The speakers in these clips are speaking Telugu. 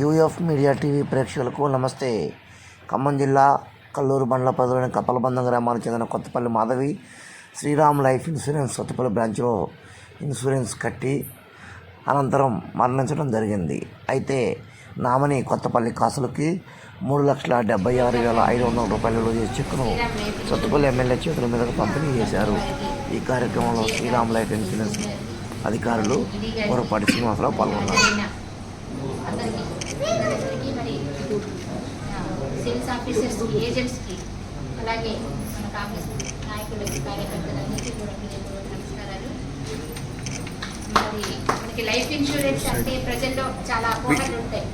యూఎఫ్ మీడియా టీవీ ప్రేక్షకులకు నమస్తే. ఖమ్మం జిల్లా కల్లూరు బండ్ల పదవిలోని కపలబంధం గ్రామానికి చెందిన కొత్తపల్లి మాధవి శ్రీరామ్ లైఫ్ ఇన్సూరెన్స్ కొత్తపల్లి బ్రాంచ్లో ఇన్సూరెన్స్ కట్టి అనంతరం మరణించడం జరిగింది. అయితే నామని కొత్తపల్లి కాసులకి మూడు లక్షల డెబ్బై ఆరు వేల ఐదు వందల రూపాయల విలువ చెక్కును కొత్తపల్లి ఎమ్మెల్యే చేతుల మీద పంపిణీ చేశారు. ఈ కార్యక్రమంలో శ్రీరామ్ లైఫ్ ఇన్సూరెన్స్ అధికారులు పొరపాటి శ్రీనివాసరావు పాల్గొన్నారు. అందరికీ మరి సేల్స్ ఆఫీసర్స్కి ఏజెంట్స్కి అలాగే మన కాంగ్రెస్ నాయకులకి కార్యకర్తలందరికీ కూడా నమస్కారాలు మరి మనకి లైఫ్ ఇన్సూరెన్స్ అంటే ప్రజల్లో చాలా అపోహలు ఉంటాయి.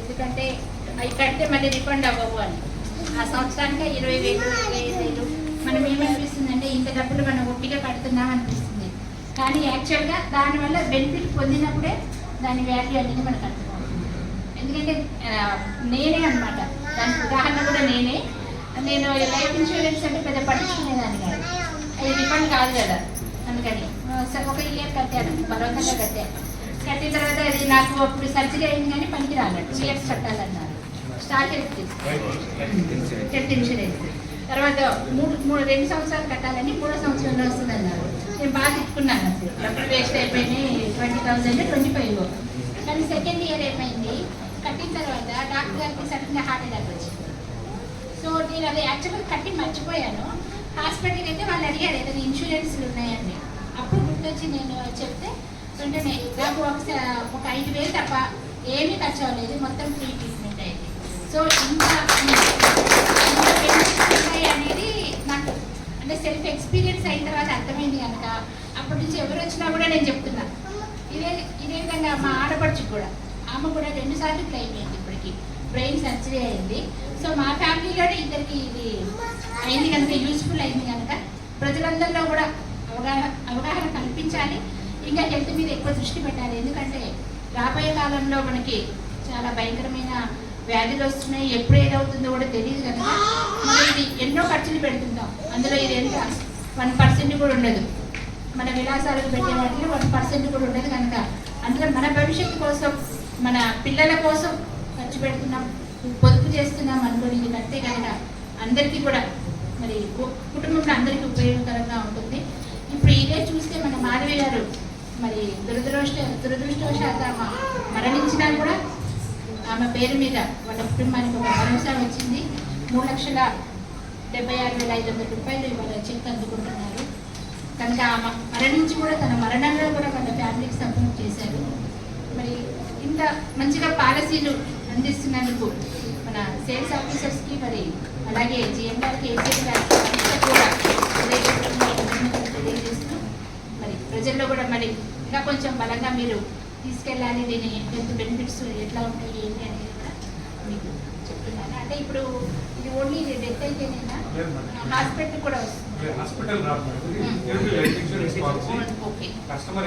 ఎందుకంటే అవి కడితే మళ్ళీ రిఫండ్ అవ్వవు అని. ఆ సంవత్సరానికి ఇరవై వేలు ఇరవై ఐదు వేలు మనం ఏమనిపిస్తుంది అంటే ఇంత డబ్బులు మనం ఒట్టిగా కడుతున్నాం అనిపిస్తుంది కానీ యాక్చువల్గా దానివల్ల బెనిఫిట్ పొందినప్పుడే దాని వాల్యూ అనేది మనకు అర్థం ఎందుకంటే నేనే అన్నమాట. దానికి ఉదాహరణ కూడా నేనే. నేను లైఫ్ ఇన్సూరెన్స్ అంటే పెద్ద పట్టించుకునేదాన్ని కాదు. అది రిఫండ్ కాదు కదా. అందుకని ఒక ఇయర్ కట్టాను బలవంతంగా కట్టాను. కట్టిన తర్వాత అది నాకు అప్పుడు సర్జరీ అయింది కానీ పనికి రాలేదు. టూ ఇయర్స్ కట్టాలన్నారు. స్టార్ట్ హెల్త్ హెల్త్ ఇన్సూరెన్స్ తర్వాత మూడు మూడు రెండు సంవత్సరాలు కట్టాలని మూడో సంవత్సరంలో వస్తుంది అన్నారు నేను బాగా తిట్టుకున్నాను అప్పుడు. వేస్ట్ అయిపోయినాయి ట్వంటీ థౌసండ్ ట్వంటీ ఫైవ్ కానీ సెకండ్ ఇయర్ ఏమైంది? కట్టిన తర్వాత డాక్టర్ గారికి సడన్గా హార్ట్ అటాక్ వచ్చింది. సో నేను అది యాక్చువల్గా కట్టి మర్చిపోయాను. హాస్పిటల్కి అయితే వాళ్ళు అడిగారు ఏదైనా ఇన్సూరెన్స్లు ఉన్నాయని అప్పుడు గుర్తొచ్చి నేను చెప్తే వెంటనే నాకు ఒకసారి ఒక ఐదు వేలు తప్ప ఏమీ ఖర్చు అవ్వలేదు మొత్తం ఫ్రీ ట్రీట్మెంట్ అయింది. సో ఇంకా ఉన్నాయి అనేది నాకు అంటే సెల్ఫ్ ఎక్స్పీరియన్స్ అయిన తర్వాత అర్థమైంది కనుక అప్పటి నుంచి ఎవరు వచ్చినా కూడా నేను చెప్తున్నా. ఇదే ఇదే విధంగా మా ఆడపడుచు కూడా. ఆమె కూడా రెండుసార్లు ట్రైన్ అయింది ఇప్పటికి. బ్రెయిన్ సర్జరీ అయింది. సో మా ఫ్యామిలీలోనే ఇద్దరికి ఇది అయింది కనుక యూస్ఫుల్ అయింది కనుక. ప్రజలందరిలో కూడా అవగాహన అవగాహన కల్పించాలి. ఇంకా హెల్త్ మీద ఎక్కువ దృష్టి పెట్టాలి. ఎందుకంటే రాబోయే కాలంలో మనకి చాలా భయంకరమైన వ్యాధులు వస్తున్నాయి. ఎప్పుడు ఏదవుతుందో కూడా తెలియదు కనుక మనం ఇది ఎన్నో ఖర్చులు పెడుతుంటాం. అందులో ఇది ఎంత? వన్ పర్సెంట్ కూడా ఉండదు. మన విలాసాలకు పెట్టే వాటిలో వన్ పర్సెంట్ కూడా ఉండదు కనుక. అందులో మన భవిష్యత్తు కోసం మన పిల్లల కోసం ఖర్చు పెడుతున్నాం పొదుపు చేస్తున్నాం అనుకోని ఇది కడితే కనుక అందరికీ కూడా మరి కు- కుటుంబంలో అందరికీ ఉపయోగకరంగా ఉంటుంది. ఇప్పుడు ఇదే చూస్తే మన మాధవి గారు మరి దురదృష్ట దురదృష్టవశాత మరణించినా కూడా ఆమె పేరు మీద వాళ్ళ కుటుంబానికి ఒక భరోసా వచ్చింది. మూడు లక్షల డెబ్బై ఆరు వేల ఐదు వందల రూపాయలు ఇవాళ చెక్ అందుకుంటున్నారు. కనుక ఆమె మరణించి కూడా తన మరణంలో కూడా వాళ్ళ ఫ్యామిలీకి సపోర్ట్ చేశారు. మరి ఇంత మంచిగా పాలసీలు అందిస్తున్నందుకు మన సేల్స్ ఆఫీసర్స్కి మరి అలాగే జిఎం గారికి ఏసీఎం గారికి కూడా తెలియజేస్తూ మరి ప్రజల్లో కూడా మరి ఇంకా కొంచెం బలంగా మీరు తీసుకెళ్ళాలి దీని హెల్త్ బెనిఫిట్స్ ఎట్లా ఉంటాయి ఏంటి అనేది మీకు చెప్తున్నాను అంటే ఇప్పుడు ఇది ఓన్లీ డెత్ అయితేనేనా. హాస్పిటల్ కూడా వస్తుంది. హాస్పిటల్ కస్టమర్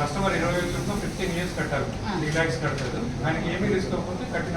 కస్టమర్ ఇరవై వేల ఫిఫ్టీన్ ఇయర్స్ కట్టారు. త్రీ ల్యాక్స్ కట్టారు ఆయనకి ఏమీ రిస్క్ అవ్వకపోతే కట్టిన